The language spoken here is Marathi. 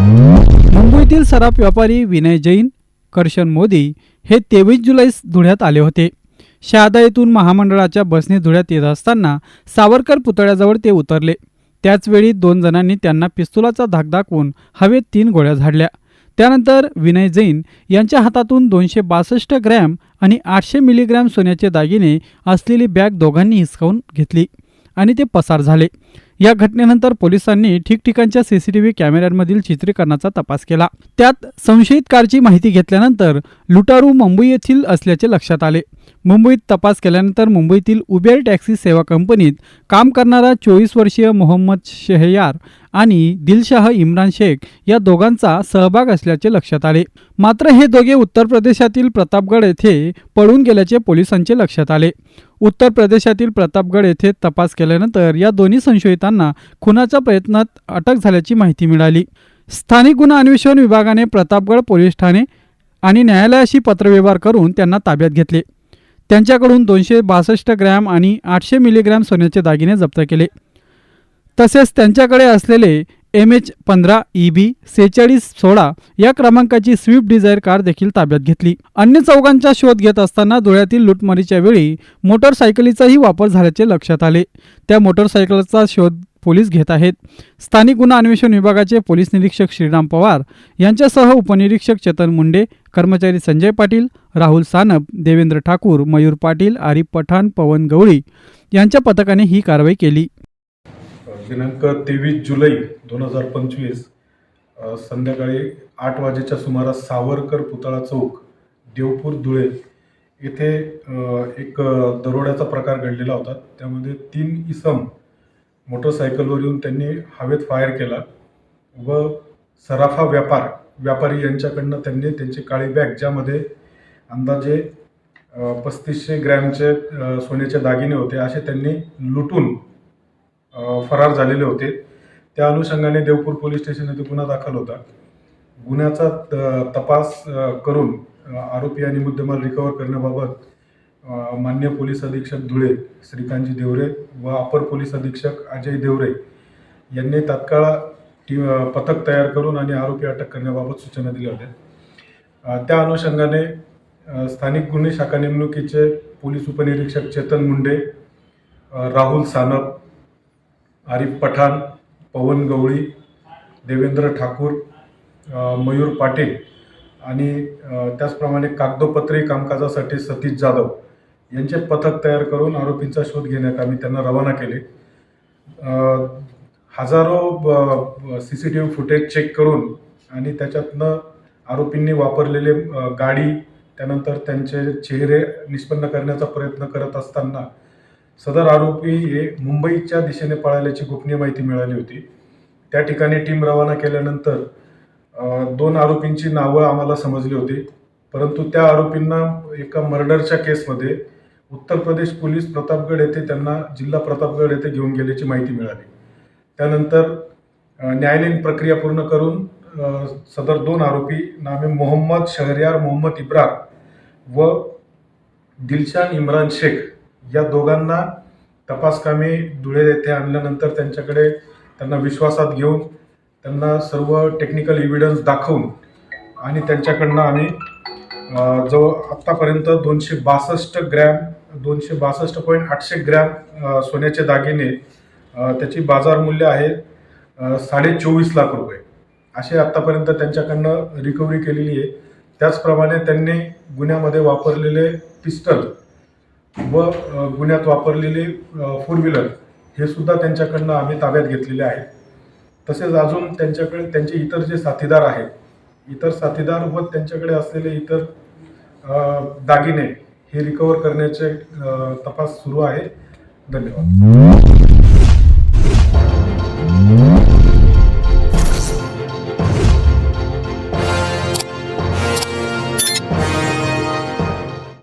मुंबईतील सराफ व्यापारी विनय जैन कर्शन मोदी हे तेवीस जुलैस धुळ्यात आले होते. शहादा येथून महामंडळाच्या बसने धुळ्यात येत असताना सावरकर पुतळ्याजवळ ते उतरले. त्याचवेळी दोन जणांनी त्यांना पिस्तुलाचा धाक दाखवून हवेत तीन गोळ्या झाडल्या. त्यानंतर विनय जैन यांच्या हातातून दोनशे बासष्ट ग्रॅम आणि आठशे मिलीग्रॅम सोन्याचे दागिने असलेली बॅग दोघांनी हिसकावून घेतली आणि ते पसार झाले. या घटनेनंतर पोलिसांनी ठिकठिकाणच्या सीसीटीव्ही कॅमेऱ्यांमधील चित्रीकरणाचा तपास केला. त्यात संशयित कारची माहिती घेतल्यानंतर लुटारू मुंबई येथील असल्याचे लक्षात आले. मुंबईत तपास केल्यानंतर मुंबईतील उबेर टॅक्सी सेवा कंपनीत काम करणारा चोवीस वर्षीय मोहम्मद शेहयार आणि दिलशाह इम्रान शेख या दोघांचा सहभाग असल्याचे लक्षात आले. मात्र हे दोघे उत्तर प्रदेशातील प्रतापगड येथे पळून गेल्याचे पोलिसांचे लक्षात आले. उत्तर प्रदेशातील प्रतापगड येथे तपास केल्यानंतर या दोन्ही संशयितांना खुनाच्या प्रयत्नात अटक झाल्याची माहिती मिळाली. स्थानिक गुन्हा अन्वेषण विभागाने प्रतापगड पोलीस ठाणे आणि न्यायालयाशी पत्रव्यवहार करून त्यांना ताब्यात घेतले. त्यांच्याकडून दोनशे बासष्ट ग्रॅम आणि आठशे मिलीग्रॅम सोन्याचे दागिने जप्त केले. तसेच त्यांच्याकडे असलेले एम एच पंधरा ई बी सेहेचाळीस सोळा या क्रमांकाची स्विफ्ट डिझायर कार देखील ताब्यात घेतली. अन्य चौघांचा शोध घेत असताना धुळ्यातील लुटमारीच्या वेळी मोटरसायकलीचाही वापर झाल्याचे लक्षात आले. त्या मोटरसायकलचा शोध पोलीस घेत आहेत. स्थानिक गुन्हा अन्वेषण विभागाचे पोलीस निरीक्षक श्रीराम पवार यांच्यासह उपनिरीक्षक चेतन मुंडे कर्मचारी संजय पाटील राहुल सानप देवेंद्र ठाकूर मयूर पाटील आरिफ पठाण पवन गवळी यांच्या पथकाने ही कारवाई केली. दिनांक तेवीस जुलै दोन हजार पंचवीस संध्याकाळी आठ वाजेच्या सुमारास सावरकर पुतळा चौक देवपूर धुळे येथे एक दरोड्याचा प्रकार घडलेला होता. त्यामध्ये तीन इसम मोटरसायकलवर येऊन त्यांनी हवेत फायर केला व सराफा व्यापार व्यापारी यांच्याकडनं त्यांनी त्यांची काळी बॅग ज्यामध्ये अंदाजे पस्तीसशे ग्रॅमचे सोन्याचे दागिने होते असे त्यांनी लुटून फरार झालेले होते. त्या अनुषंगाने देवपूर पोलीस स्टेशन येथे गुन्हा दाखल होता. गुन्ह्याचा त- तपास करून आरोपी आणि मुद्देमाल रिकव्हर करण्याबाबत मान्य पोलीस अधीक्षक धुळे श्रीकांतजी देवरे व अपर पोलीस अधीक्षक अजय देवरे यांनी तात्काळ टी पथक तयार करून आणि आरोपी अटक करण्याबाबत सूचना दिल्या होत्या. त्या अनुषंगाने स्थानिक गुन्हे शाखा नेमणुकीचे पोलीस उपनिरीक्षक चेतन मुंडे राहुल सानप आरिफ पठाण पवन गवळी देवेंद्र ठाकूर मयूर पाटील आणि त्याचप्रमाणे कागदोपत्री कामकाजासाठी सतीश जाधव यांचे पथक तयार करून आरोपींचा शोध घेण्यात आम्ही त्यांना रवाना केले. हजारो C C T V footage check करून आणि त्याच्यातनं आरोपींनी वापरलेले गाडी त्यानंतर त्यांचे चेहरे निष्पन्न करण्याचा प्रयत्न करत असताना सदर आरोपी हे मुंबईच्या दिशेने पळाल्याची गोपनीय माहिती मिळाली होती. त्या ठिकाणी टीम रवाना केल्यानंतर दोन आरोपींची नावं आम्हाला समजली होती. परंतु त्या आरोपींना एका मर्डरच्या केसमध्ये उत्तर प्रदेश पोलीस प्रतापगड येथे त्यांना जिल्हा प्रतापगड येथे घेऊन गेल्याची माहिती मिळाली. त्यानंतर न्यायालयीन प्रक्रिया पूर्ण करून सदर दोन आरोपी नामे मोहम्मद शहरयार मोहम्मद इब्रार व दिलशान इम्रान शेख या दोघांना तपासकामी धुळे येथे आणल्यानंतर त्यांच्याकडे त्यांना विश्वासात घेऊन त्यांना सर्व टेक्निकल इव्हिडन्स दाखवून आणि त्यांच्याकडनं आम्ही जो आत्तापर्यंत दोनशे बासष्ट ग्रॅम दोनशे बासष्ट पॉईंट आठशे ग्रॅम सोन्याचे दागिने त्याची बाजार मूल्य आहे साडे चोवीस लाख रुपये. असे आत्तापर्यंत त्यांच्याकडनं रिकव्हरी केलेली आहे. त्याचप्रमाणे त्यांनी गुन्ह्यामध्ये वापरलेले पिस्टल व गुन्ह्यात वापरलेले फोर व्हीलर हे सुद्धा त्यांच्याकडनं आम्ही ताब्यात घेतलेले आहे तसेच अजून त्यांच्याकडे त्यांचे इतर जे साथीदार आहेत इतर साथीदार व त्यांच्याकडे असलेले इतर दागिने हे रिकवर करण्याचे तपास सुरू आहे. धन्यवाद.